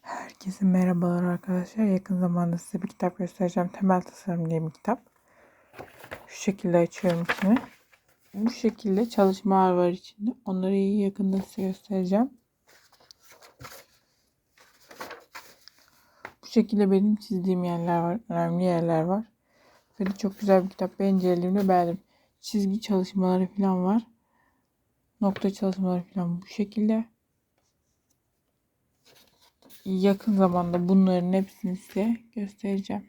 Herkese merhabalar arkadaşlar. Yakın zamanda size bir kitap göstereceğim. Temel Tasarım diye bir kitap. Şu şekilde açıyorum içini. Bu şekilde çalışmalar var içinde. Onları iyi yakında size göstereceğim. Bu şekilde benim çizdiğim yerler var. Önemli yerler var. Ve çok güzel bir kitap. Ben incelediğimde beğendim. Çizgi çalışmaları falan var. Nokta çalışmaları falan bu şekilde yakın zamanda bunların hepsini size göstereceğim.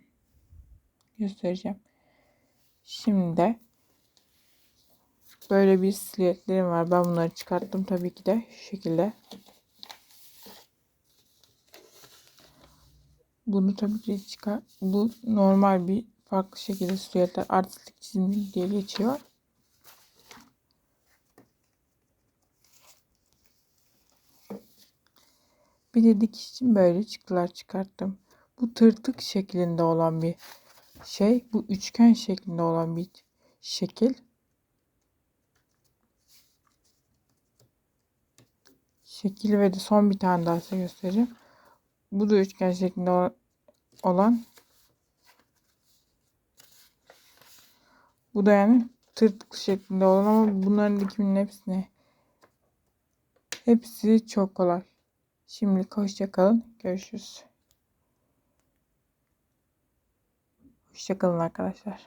Göstereceğim. Şimdi de böyle bir silüetlerim var. Ben bunları çıkarttım tabii ki de şu şekilde. Bunu tabii ki çıkar. Bu normal bir farklı şekilde silüetler artistik çizim diye geçiyor. Bir de dikiş için böyle çıktılar çıkarttım. Bu tırtık şeklinde olan bir şey. Bu üçgen şeklinde olan bir şekil. Şekil ve de son bir tane daha size göstereceğim. Bu da üçgen şeklinde olan. Bu da yani tırtık şeklinde olan ama bunların dikiminin hepsine hepsi çok kolay. Şimdilik hoşçakalın. Görüşürüz. Hoşçakalın arkadaşlar.